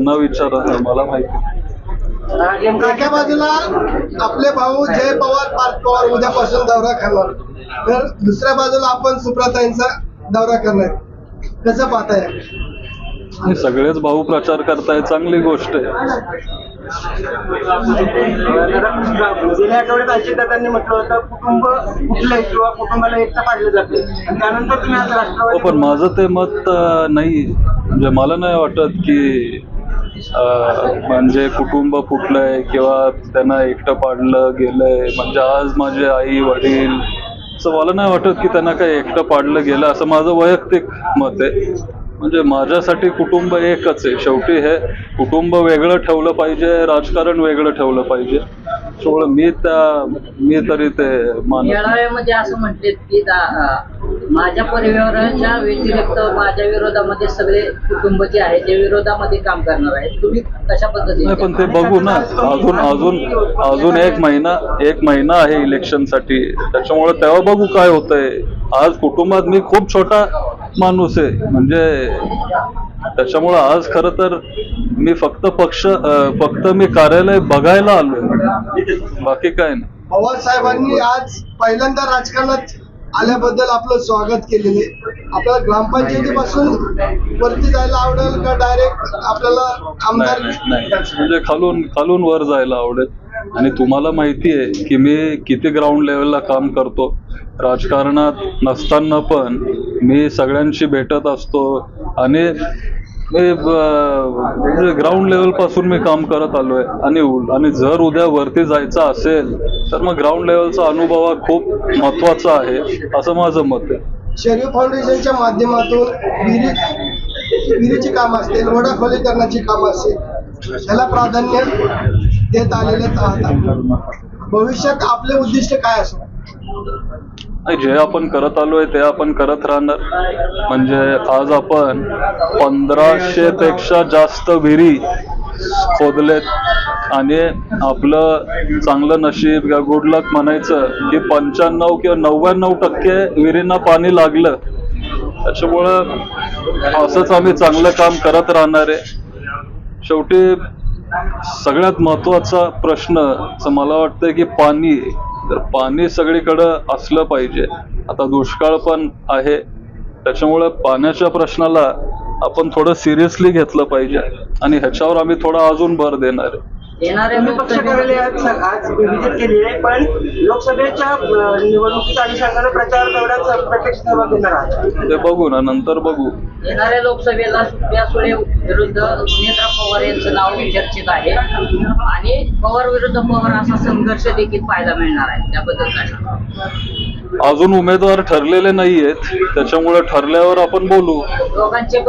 न विचारा मला माहिती एका बाजूला आपले भाऊ जय पवार पार्थ पवार उद्यापासून दौरा करणार. तर दुसऱ्या बाजूला आपण सुप्रताईंचा दौरा करणार. कसं पाहताय? आणि सगळेच भाऊ प्रचार करताय चांगली गोष्ट आहे. गेल्या आठवड्यात अजितदादांनी म्हटलं होतं कुटुंब कुठलंय किंवा कुटुंबाला एकटा पाडलं जाते आणि त्यानंतर तुम्ही आज हो राष्ट्रवादी पण माझं ते मत अं, नाही. म्हणजे मला नाही वाटत की म्हणजे कुटुंब फुटलंय किंवा त्यांना एकटं पाडलं गेलंय म्हणजे आज माझे आई वडील असं मला नाही वाटत की त्यांना काही एकटं पाडलं गेलं असं माझं वैयक्तिक मत आहे म्हणजे माझ्यासाठी कुटुंब एकच आहे शेवटी हे कुटुंब वेगळं ठेवलं पाहिजे राजकारण वेगळं ठेवलं पाहिजे मी त्या मी तरी ते. मेळाव्यामध्ये असं म्हटले की माझ्या परिवाराच्या व्यतिरिक्त माझ्या विरोधामध्ये सगळे कुटुंब जे आहे ते विरोधामध्ये काम करणार आहेत. तुम्ही कशा नाही पण पद्धतीने ते बघू ना. अजून अजून अजून एक महिना एक महिना आहे इलेक्शनसाठी त्याच्यामुळे तेव्हा बघू काय होतंय. आज कुटुंबात मी खूप छोटा माणूस आहे. म्हणजे त्याच्यामुळं आज खरं तर मी फक्त पक्ष अं, फक्त मी कार्यालय बघायला आलोय. बाकी काय नाही. पवार साहेबांनी आज पहिल्यांदा राजकारणात आल्याबद्दल आपलं स्वागत केलेले. आपल्याला ग्रामपंचायतीपासून वरती जायला आवडेल का डायरेक्ट आपल्याला आमदार नाही नाही म्हणजे खालून खालून वर जायला आवडेल. आणि तुम्हाला माहिती आहे की मी किती ग्राउंड लेवलला काम करतो. राजकारणात नसताना पण मी सगळ्यांशी भेटत असतो. आणि मी म्हणजे ग्राउंड लेवलपासून मी काम करत आलोय. आणि आणि जर उद्या वरती जायचं असेल तर मग ग्राउंड लेवलचा अनुभव हा खूप महत्त्वाचा आहे असं माझं मत आहे. शरीफ फाउंडेशनच्या माध्यमातून विहिरी विहिरीची काम असतील वडा खोलीकरणाची काम असतील त्याला प्राधान्य देत आलेले आहात भविष्यात आपले उद्दिष्ट काय असतात जे आपण करत आलोय ते आपण करत राहणार. म्हणजे आज आपण पंधराशे पेक्षा जास्त विहिरी खोदलेत. आणि आपलं चांगलं नशीब किंवा गुड लक म्हणायचं की पंच्याण्णव किंवा नव्याण्णव टक्के विहिरींना पाणी लागलं. त्याच्यामुळं असंच आम्ही चांगलं काम करत राहणार आहे. शेवटी सगळ्यात महत्त्वाचा प्रश्न मला वाटतं की पाणी तर पाणी सगळीकडं असलं पाहिजे आता दुष्काळ पण आहे. त्याच्यामुळे पाण्याच्या प्रश्नाला आपण थोडं सिरियसली घेतलं पाहिजे आणि ह्याच्यावर आम्ही थोडा अजून भर देणार आहे. तुम्ही पक्ष कार्यालय आज विजिट केली आहे पण लोकसभेच्या निवडणुकीच्या अनुषंगाने प्रचार दौऱ्यात प्रत्यक्ष सहभाग घेणार आहात. ते बघू ना नंतर बघू. येणाऱ्या लोकसभेला सुप्रिया सुळे विरुद्ध सुनेत्रा पवार यांचं नाव चर्चेत आहे. आणि पवार विरुद्ध पवार असा संघर्ष देखील पाहायला मिळणार आहे त्याबद्दल काय सांगाल? अजून उमेदवार ठरलेले नाहीयेत त्याच्यामुळे ठरल्यावर आपण बोलू. दोघांचे